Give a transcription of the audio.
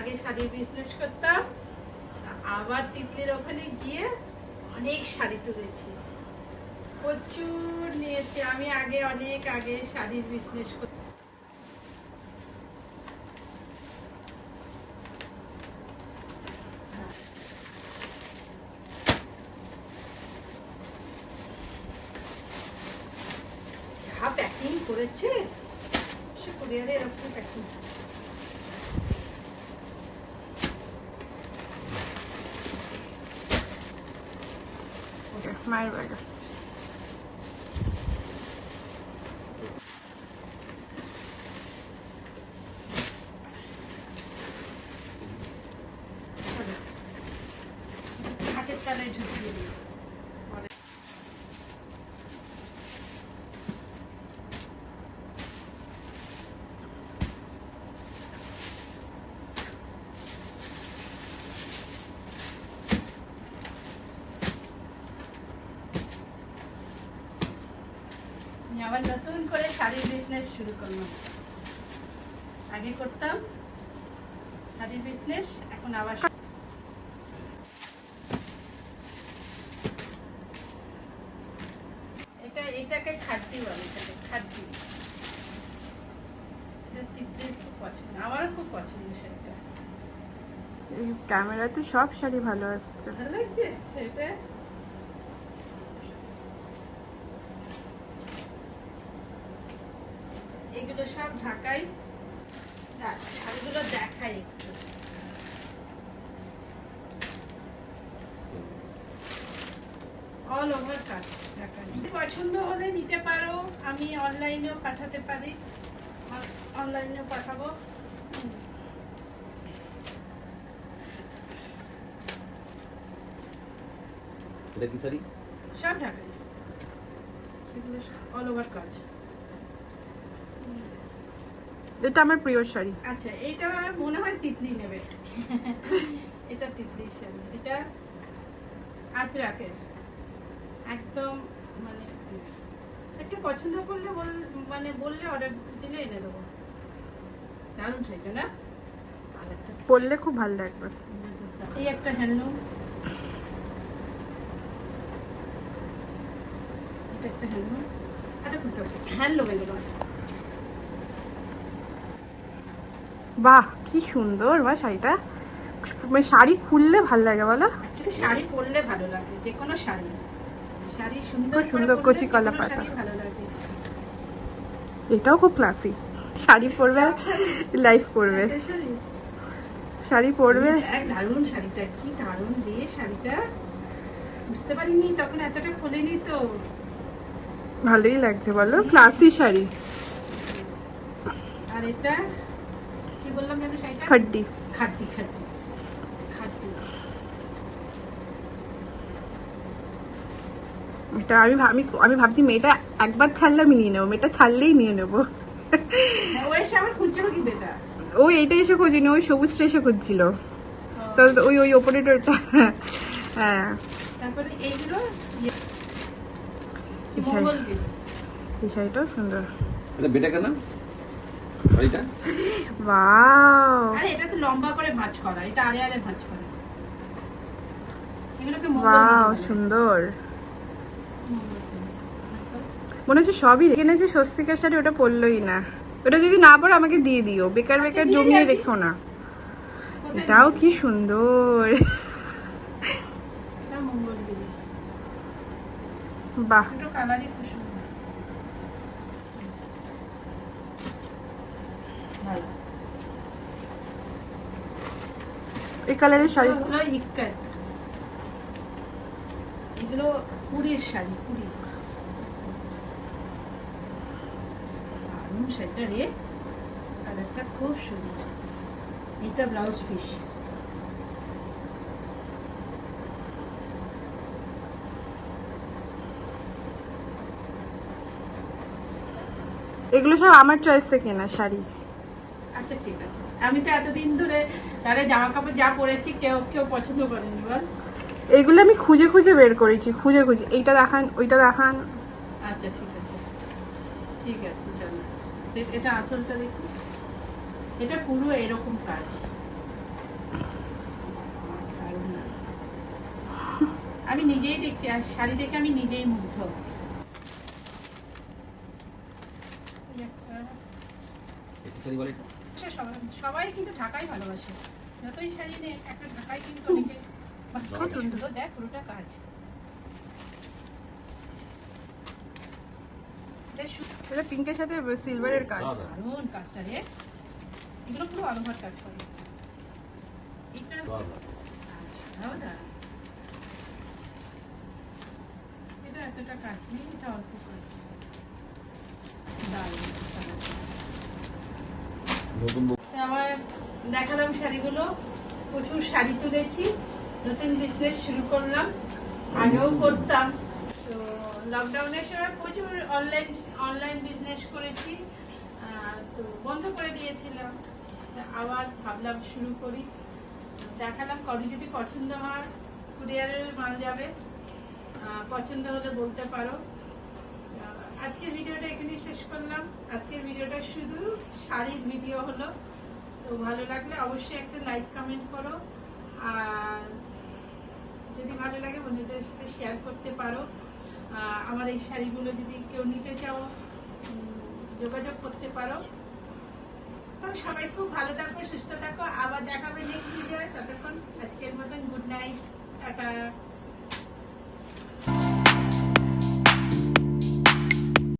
আগে শাড়ির বিজনেস করতাম, আবার তিতলির ওখানে গিয়ে অনেক শাড়ি তুলেছি। প্রচুর নিয়েছি, আমি আগে অনেক আগে শাড়ির বিজনেস করতাম করেছে সে কুরিয়ারে এরকম প্যাকিং মায়ের ব্যাগে হাতের তালায় ঝুঁকিয়ে দিই আমি আবার নতুন করে শাড়ির বিজনেস শুরু করলাম। আগে করতাম শাড়ির বিজনেস এখন আবার এটা এটাকে খাদ্যি বলে এটাকে খাদ্যি খুব পছন্দ আমারও খুব পছন্দ এই ক্যামেরাতে সব শাড়ি ভালো আসছে। ভালো লাগছে? সেটা এগুলো সব ঢাকাই শাড়িগুলো দেখাই একটু। অল ওভার কাজ পছন্দ হলে নিতে পারো আমি অনলাইনেও পাঠাতে পারি। অনলাইনেও পাঠাবো। এটা কি শাড়ি? সব ঢাকাই এগুলো অল ওভার কাজ এটা আমার প্রিয় শাড়ি। আচ্ছা এটা আমার মনে হয় তিতলি নেবে। এটা তিতলি শাড়ি এটা আজরাকের। একদম মানে একটু পছন্দ করলে বল মানে বললে অর্ডার দিলে এনে দেবো। দারুণ শাড়িটা না? পরলে খুব ভালো লাগবে এই একটা হ্যান্ডলুম এটা একটা হ্যান্ডলুম করতে হ্যান্ডলুম এগুলো বাহ কি সুন্দর বা শাড়িটা। মানে শাড়ি খুললে ভালো লাগে বলো। শাড়ি পরলে ভালো লাগে যে কোনো শাড়ি। শাড়ি সুন্দর সুন্দর কচি কলা পাতা। ভালো লাগে। এটাও খুব ক্লাসিক শাড়ি পরবে লাইফ পরবে। শাড়ি? পরবে। দারুণ শাড়িটা কি দারুণ রে শাড়িটা। বুঝতে পারিনি তখন এতটা খোলেনি তো। ভালোই লাগছে বলো। ক্লাসি শাড়ি। আর এটা? কি বললাম যেন শাড়িটা খাড্ডি এটা আমি আমি আমি ভাবছি মেয়েটা একবার ছাড়লে আমি নিয়ে নেব মেয়েটা ছাড়লেই নিয়ে নেব। হ্যাঁ, ও এসে আবার খুঁজছিল কিন্তু এটা ও এইটা এসে খুঁজিনি ওই সবুজটা এসে খুঁজছিল। ওই ওই ওপরেটা হ্যাঁ। তারপরে এইগুলো ইয়ে, এই শাড়িটাও সুন্দর। এটা বেটা কেন? শাড়িটা বাও আরে এটা তো লম্বা করে ভাঁজ করা এটা আরে আরে ভাঁজ করা। এগুলোকে বাও সুন্দর। মনে হচ্ছে সবই কিনেছে স্বস্তিকার শাড়ি ওটা পরলোই না। ওটা যদি না পড়ো আমাকে দিয়ে দিও। বেকার আচ্ছা, বেকার নিয়ে জমিয়ে রেখো। না। এটাও কি সুন্দর। বাহ দুটো কালারই খুব সুন্দর ভালো এই কালারের শাড়ি? এগুলো হলো ইক্কাত। এগুলো পুরীর শাড়ি পুরী। দারুণ শাড়িটা রে। কালারটা খুব সুন্দর। এটা ব্লাউজ পিস। এগুলো সব আমার চয়েসে কেনা শাড়ি। আচ্ছা ঠিক আছে। আমি তো এতদিন ধরে তাহলে জামা কাপড় যা পরেছি কেউ কেউ পছন্দ করেনি বল। এগুলো আমি খুঁজে খুঁজে বের করেছি খুঁজে খুঁজে। এইটা দেখান ওইটা দেখান। আচ্ছা ঠিক আছে। ঠিক আছে চলো। এটা আঁচলটা দেখুন এটা পুরো এরকম কাজ। আমি নিজেই দেখছি আর শাড়ি দেখে আমি নিজেই মুগ্ধ। শাড়ি বলে সে সবাই সবাই কিন্তু ঢাকাই ভালোবাসে। যতই শাড়ি নে একটা ঢাকাই কিন্তু অনেকে দেখ পুরোটা কাজ। এটা পিঙ্কের সাথে সিলভারের কাজ। দারুণ। কাজটা রে। এগুলো পুরো আলোহার কাজ করে। এটা। ছাড়াও এটা এতটা কাজ নেই এটা অল্প কাজ। দারুণ। আমার দেখালাম শাড়িগুলো, প্রচুর শাড়ি তুলেছি, নতুন বিজনেস শুরু করলাম, আগেও করতাম। তো লকডাউনের সময় প্রচুর অনলাইন অনলাইন বিজনেস করেছি তো বন্ধ করে দিয়েছিলাম। আবার ভাবলাম শুরু করি। দেখালাম কারও যদি পছন্দ হয় কুরিয়ারের মাল যাবে পছন্দ হলে বলতে পারো। আজকের ভিডিওটা এখানে শেষ করলাম। আজকের ভিডিওটা শুধু শাড়ির ভিডিও হলো। তো ভালো লাগলে অবশ্যই একটা লাইক, কমেন্ট করো। আর যদি ভালো লাগে বন্ধুদের সাথে শেয়ার করতে পারো। আমার এই শাড়িগুলো যদি কেউ নিতে চাও যোগাযোগ করতে পারো। সবাই খুব ভালো থাকো, সুস্থ থাকো। আবার দেখাবে নেক্সট ভিডিও ততক্ষণ আজকের মতন গুড নাইট টাটা।